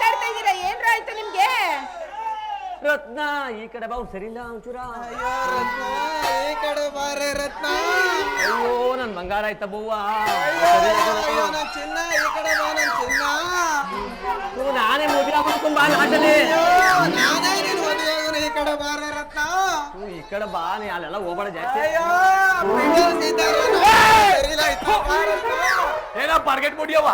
ಕಿತ್ತಾಡ್ತಾ ಇದ್ದೀರಾ? ಏನ್ರ ಆಯ್ತು ನಿಮ್ಗೆ? ರತ್ನ ಈ ಕಡೆ ಬಾ ಅವ್ನು ಸರಿ ಇಲ್ಲ ಒಂಚೂರ ಅಯ್ಯೋ ರತ್ನ ಈ ಕಡೆ ಬಾರೆ ರತ್ನ. ಅಯ್ಯೋ ನನ್ ಬಂಗಾರ ಆಯ್ತ ಬವ್ವ. ಅಯ್ಯೋ ಅಯ್ಯೋ ನನ್ ಚಿನ್ನ ಈ ಕಡೆ ಬಾ ನನ್ ಚಿನ್ನ. ನೀವು ನಾನೇ ಮದುವೆ ಮಾಡ್ಕೊಂಡ್ ಬಾ ನಾಟಲ್ಲಿ ಅಯ್ಯೋ ನಾನೇ ನಿನ್ ಮದುವೆಯಾಗೋನು ಈ ಕಡೆ ಬಾರೆ ರತ್ನ. ನೀವು ಈ ಕಡೆ ಬಾ ನೀ ಅಲ್ಲೆಲ್ಲ ಹೋಗ್ಬೇಡ ಜಾಸ್ತಿ. ಅಯ್ಯೋ ಫಿಗರ್ ಸೀತಾರ ಸರಿಲ್ಲ ಆಯ್ತಾ ಬಾ ರತ್ನ. ಏನೋ ಪಾರ್ಕೆಟ್ ಮುಡಿಯವ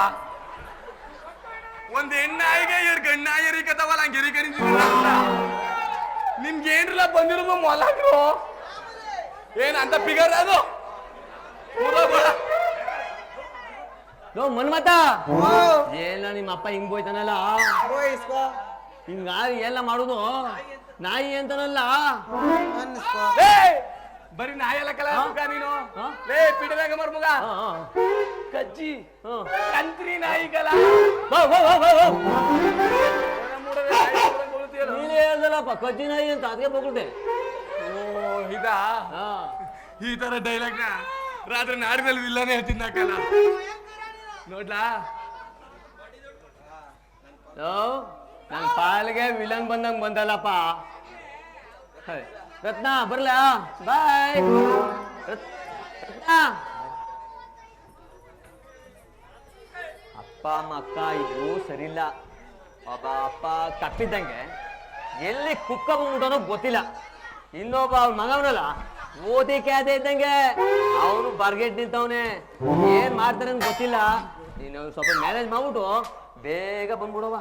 ಒಂದ್ ಹೆಣ್ಣಾಯಿಗೆ ಗಣ್ಣ ಗಣ್ಣಾಯಿರಿ ಕತಾವಲ್ಲ ಹಂಗಿರಿ ನಿಮ್ಗೆ ಏನ್ರಲ್ಲ ಬಂದಿರೋದು ಮೊಲಗ್ರು? ಏನ್ ಅಂತ ಫಿಗರ್ ಅದು. ಲೋ ಮನ್ಮತ ಏನ ನಿಮ್ಮ ಅಪ್ಪ ಹಿಂಗ್ ಬೋಯ್ತಾನಲ್ಲ? ಹಿಂಗ ಎಲ್ಲ ಮಾಡುದು? ನಾಯಿ ಅಂತನಲ್ಲ? ಏ ಬರೀ ನಾಯಲ್ಲ ಕಲ ಮುಗ ನೀನು? ಲೇ ಪಿಡಿದಾಗ ಮರ್ ಮುಗ. ಕಜ್ಜಿ. ಕಂತ್ರಿ ನಾಯಿ ಕಲ ನೀನೇ ಹೇಳ್ದಲ್ಲಪ್ಪ ಕಜ್ಜಿ ನಾಯಿ ಅಂತ ಅದಕ್ಕೆ ಓ ಇದಾ ಹಾ. ಈ ತರ ಡೈಲಾಗ್ನ ರಾತ್ರಿ ನಾಡಿನಲ್ಲಿ ಇಲ್ಲಾನೆ ಹೇಳ್ತಿದ್ದ ಕಲ. ನೋಡ್ಲಾ? ನನ್ ಪಾಲ್ಗೆ ವಿಲನ್ ಬಂದಂಗ್ ಬಂದಲ್ಲಪ್ಪ. ರತ್ನ, ಬರ್ಲಾ? ಬಾಯ್. ರತ್ನ. ಅಪ್ಪ ಅಕ್ಕ ಇಬ್ರು ಸರಿಯಿಲ್ಲ. ಒಬ್ಬ ಅಪ್ಪ ತಪ್ಪಿದ್ದಂಗೆ ಎಲ್ಲಿ ಕುಕ್ಕ ಬಂದ್ಬಿಟ್ಟನೋ ಗೊತ್ತಿಲ್ಲ. ಇನ್ನೊಬ್ಬ ಅವ್ರ ಮಗವನಲ್ಲ ಓದಿ ಕ್ಯಾದೆ ಇದ್ದಂಗೆ ಅವನು ಬರ್ಗೆಟ್ ನಿಂತವನೆ. ಏನ್ ಮಾಡ್ತಾರೆ ಗೊತ್ತಿಲ್ಲ. ನೀನು ಸ್ವಲ್ಪ ಮ್ಯಾನೇಜ್ ಮಾಡ್ಬಿಟ್ಟು ಬೇಗ ಬಂದ್ಬಿಡವ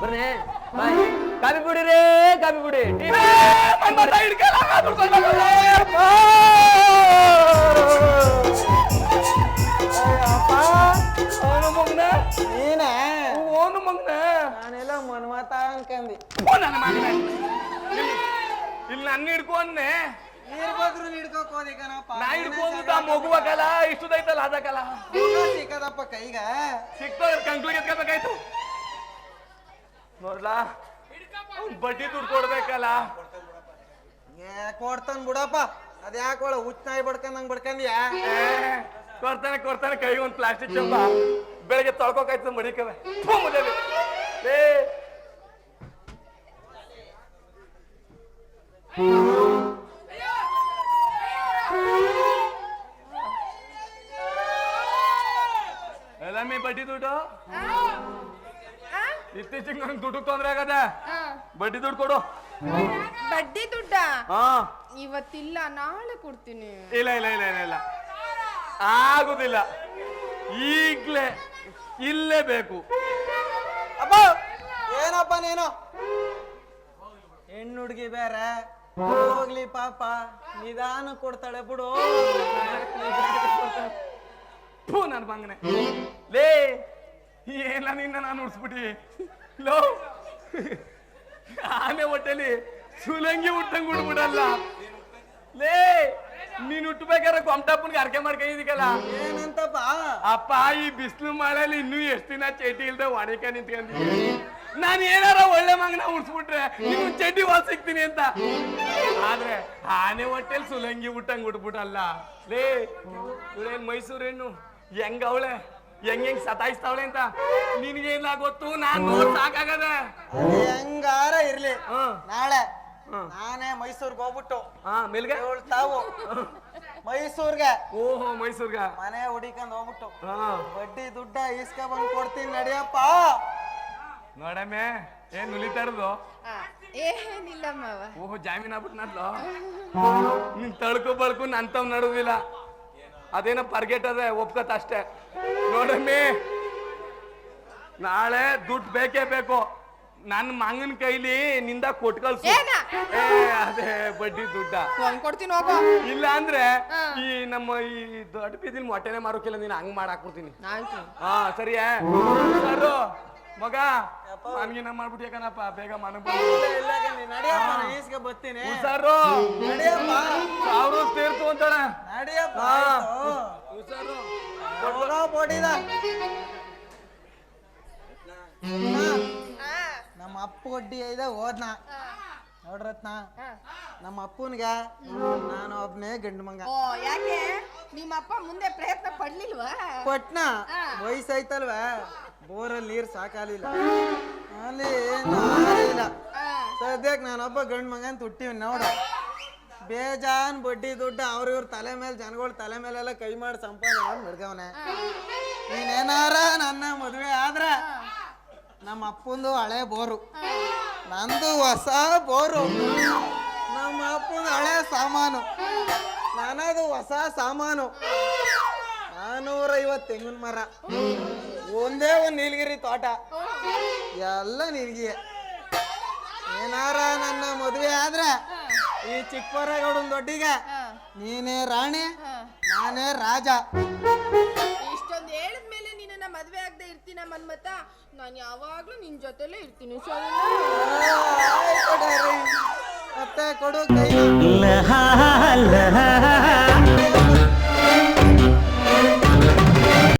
ಬರ್ನೆ ಬಾಯ್. ಬಿಡಿ ರೇ ಕಾಫಿ ಬಿಡಿ. ನೀನೇ? ಓನು ಮಗನ. ನಾನೆಲ್ಲ ಮನ್ಮತ ಅನ್ಕಂದಿ. ಇಲ್ಲಿ ನನ್ನ ಹಿಡ್ಕೊಂಡೆ ನೀರ್ಬದ್ರು ಹಿಡ್ಕೋಕ್ ಹೋದಿ ಕಣಪ್ಪ. ನಾ ಹಿಡ್ಕೊಂಡ್ ಮಗುವಾಗಲ್ಲ ಇಷ್ಟದೈತಲ್ಲ ಅದಕ್ಕಲ್ಲ. ಸಿಕ್ಕದಪ್ಪ ಕೈಗ. ಸಿಕ್ತವ್ರ ಕಂಕ್ಳಿಗೆ ಎತ್ಕೋಬೇಕಾಯ್ತು. ನೋಡ್ಲಾ? ಅವ್ನ್ ಬಡ್ಡಿ ದುಡ್ಡು ಕೊಡ್ಬೇಕಲ್ಲ. ಏ ಕೊಡ್ತಾನ ಬಿಡಪ್ಪ. ಅದ ಯಾಕೆ ಒಳ ಹುಚ್ಚ ನಾಯಿ ಬಡ್ಕಂದಂಗ್ ಬಡ್ಕಂದ್ಯಾ ಏ, ಕೊಡ್ತಾನೆ ಕೊಡ್ತಾನೆ ಕೈಗೆ ಒಂದು ಪ್ಲಾಸ್ಟಿಕ್ ಚಂಬ. ಬೆಳಗ್ಗೆ ತೊಳ್ಕೊಕಾಯ್ತು ಮಡಿಕವೆ ಮುದೇವಿ ಏ. ಎಲ್ಲಮ್ಮಿ ಬಡ್ಡಿ ದುಡ್ಡು? ಇತ್ತೀಚೆಗೆ ನಂಗೆ ದುಡ್ಡು ತೊಂದ್ರೆ ಆಗದ. ಬಡ್ಡಿ ದುಡ್ಡು ಕೊಡು. ಬಡ್ಡಿ ದುಡ್ಡ? ಹಾ. ಇವತ್ತಿಲ್ಲ ನಾಳೆ ಕೊಡ್ತೀನಿ. ಇಲ್ಲ ಇಲ್ಲ ಇಲ್ಲ ಇಲ್ಲ ಇಲ್ಲ. ಆಗುದಿಲ್ಲ. ಈಗ್ಲೇ ಇಲ್ಲೇ ಬೇಕು ಅಪ್ಪ! ಏನಪ್ಪ ನೀನು? ಹೆಣ್ಣು ಹುಡುಗಿ ಬೇರೆ. ಹೋಗ್ಲಿ ಪಾಪ. ನಿಧಾನ ಕೊಡ್ತಾಳೆ ಬಿಡು. ಥೂ ನನ್ ಬಂಗನೆ ಲೇ ಏನ ನಿನ್ನ ನಾನು ಉಡ್ಸ್ಬಿಟ್ಟಿ? ಲೋ. ಆನೆ ಹೊಟ್ಟೆಲಿ ಸುಲಂಗಿ ಉಟ್ಟಂಗ್ ಉಡ್ಬಿಡಲ್ಲ. ಲೇ ನೀನ್ ಉಟ್ಬೇಕಾರ ಗೊಮ್ಟಪ್ಪನ್ಗೆ ಅರ್ಕೆ ಮಾಡ್ಕೊಂಡಿದ್ದೀಕಲ್ಲ ಏನಂತಪ್ಪ? ಅಪ್ಪ ಈ ಬಿಸಿಲು ಮಳೆಲಿ ಇನ್ನೂ ಎಷ್ಟು ದಿನ ಚಟಿ ಇಲ್ದೆ ಒಣಕ ನಿಂತ್ಕೊಂಡಿದ್ದೀನಿ ನಾನು ಏನಾರ ಒಳ್ಳೆ ಮಗನ ಉಡ್ಸ್ಬಿಟ್ರೆ ನೀವು ಚಡ್ಡಿ ಹೊಲ್ ಸಿಗ್ತೀನಿ ಅಂತ. ಆದ್ರೆ ಆನೆ ಹೊಟ್ಟೆಲ್ ಸುಲಂಗಿ ಉಟ್ಟಂಗ್ ಉಟ್ಬಿಟ್ಟಲ್ಲ ಲೇ ಇವ್ಳೇನ್ ಮೈಸೂರು ಹೆಣ್ಣು ಹೆಂಗ್ ಹೆಂಗ್ ಸತಾಯಿಸ್ತಾವಳೆ ಅಂತ? ನಿನಗೇನ ಗೊತ್ತು ನಾನ್ ನೋಡ್ ಸಾಕಾಗದ. ಹೆಂಗಾರ ಇರ್ಲಿ. ಹ್ಮ್. ನಾಳೆ ಹ್ಮ್. ನಾನೇ ಮೈಸೂರ್ಗೆ ಹೋಗ್ಬಿಟ್ಟು ಹಾ ಮೇಲ್ಗೆ? ಏಳ್ ತಾವು ಮೈಸೂರ್ಗೆ. ಓಹೋ ಮೈಸೂರ್ಗೆ. ಮನೆ ಹುಡಿಕೊಂಡ್ ಹೋಗ್ಬಿಟ್ಟು ಹಾ. ಬಡ್ಡಿ ದುಡ್ಡ ಈಸ್ಕ ಬಂದ್ ಕೊಡ್ತೀನಿ ನಡಿಯಪ್ಪ. ನೋಡಮ್ಮೆ ಏನ್ ನುಲಿತಾ ಇರೋದು? ಏನಿಲ್ಲ ಮಾವ ಓಹೋ ಜಾಮೀನ್ ಆಗ್ಬಿಟ್ನಲ್ಲ ನಿನ್ ತಳ್ಕೊ ಬಳ್ಕು ನನ್ ತವ್ ನಡುದಿಲ್ಲ ಅದೇನೋ ಪರ್ಗೆಟ್ ಅದೇ ಒಪ್ಕತ್ ಅಷ್ಟೇ. ನೋಡಮ್ಮಿ ನಾಳೆ ದುಡ್ಡು ಬೇಕೇ ಬೇಕು. ನನ್ನ ಮಂಗನ್ ಕೈಲಿ ನಿಂದ ಕೊಟ್ ಕಳ್ಸು? ಏ ಅದೇ ಬಡ್ಡಿ ದುಡ್ಡ. ಒಂದ್ ಕೊಡ್ತೀನಿ ಹೋಗೋ. ಇಲ್ಲ ಅಂದ್ರೆ ಈ ನಮ್ಮ ಈ ದೊಡ್ಡ ಬೀದಿಲ್ ಮೊಟ್ಟೆನೆ ಮಾರೋಕಿಲ್ಲ ನೀನು ಹಂಗ್ ಮಾಡಾಕ್ಬಿಡ್ತೀನಿ ಆಯ್ತು. ಹಾ ಸರಿಯಾ ಸರು ಮಗ ನನ್ಗಿನ ಮಾಡ್ಬಿಟ್ಟು ಯಾಕನಪ್ಪ ಬೇಗ ಮನೆ ಇಲ್ಲ, ಇಲ್ಲ ಕಣೆ, ನಡಿಯಪ್ಪ ನಾನು ಬರ್ತೀನಿ. ಹುಷಾರು ನಡಿಯಪ್ಪ. ಸಾವಿರ ತೀರ್ತು ಅಂತಾನೆ. ನಡಿಯಪ್ಪ ಹಾ. ಆಯ್ತು. ಹುಷಾರು. ಹೋಗೋ ಬೋಡಿದ ಆ, ನಮ್ಮ ಅಪ್ಪ ಒಡ್ಡಿ ಐದ ಹೋದ್ನ? ನೋಡ್ರತ್ನ. ನಮ್ಮ ಅಪ್ಪನ್ಗ ನಾನು ಒಬ್ನೇ ಗಂಡು ಮಂಗ. ಓ ಯಾಕೆ? ನಿಮ್ಮಪ್ಪ ಮುಂದೆ ಪ್ರಯತ್ನ ಪಡ್ಲಿಲ್ವಾ? ಕೊಟ್ನ ಹಾ. ವಯಸ್ಸಾಯ್ತಲ್ವ? ಬೋರಲ್ಲಿ ನೀರು ಸಾಕಾಲಿಲ್ಲ ಅಲ್ಲಿ ನಾರಿಲ್ಲ ಸದ್ಯಕ್ಕೆ ನಾನೊಬ್ಬ ಗಂಡು ಮಗನ್ ತುಟ್ಟಿವಿ ನೋಡ. ಬೇಜಾನ್ ಬಡ್ಡಿ ದುಡ್ಡು ಅವ್ರ ಇವ್ರ ತಲೆ ಮೇಲೆ, ಜನಗಳ ತಲೆ ಮೇಲೆಲ್ಲ ಕೈ ಮಾಡಿ ಸಂಪಾದನೆ ಮಾಡಿ ನೀನೇನಾರ ನನ್ನ ಮದುವೆ ಆದ್ರ ನಮ್ಮ ಅಪ್ಪಂದು ಹಳೆ ಬೋರು. ನಂದು ಹೊಸ ಬೋರು. ನಮ್ಮ ಅಪ್ಪಂದು ಹಳೆ ಸಾಮಾನು. ನಾನದು ಹೊಸ ಸಾಮಾನು. ನಾನೂರ ಐವತ್ತು ತೆಂಗಿನ ಮರ. ಒಂದೇ ಒಂದು ನೀಲಗಿರಿ ತೋಟ. ಎಲ್ಲ ನಿನಗೆ ಏನಾರ ನನ್ನ ಮದುವೆ ಆದ್ರೆ ಈ ಚಿಕ್ಕಪರೇಗೌಡನ ದೊಡ್ಡಿಗೆ. ನೀನೇ ರಾಣಿ ನಾನೇ ರಾಜ. ಇಷ್ಟೊಂದು ಹೇಳಿದ್ಮೇಲೆ ನಿನ್ನ ಮದ್ವೆ ಆಗದೆ ಇರ್ತೀನ ಮನ್ಮತ ನಾನು ಯಾವಾಗ್ಲೂ ನಿನ್ ಜೊತೆಲೇ ಇರ್ತೀನಿ. ಮತ್ತೆ ಕೊಡು ಕೈ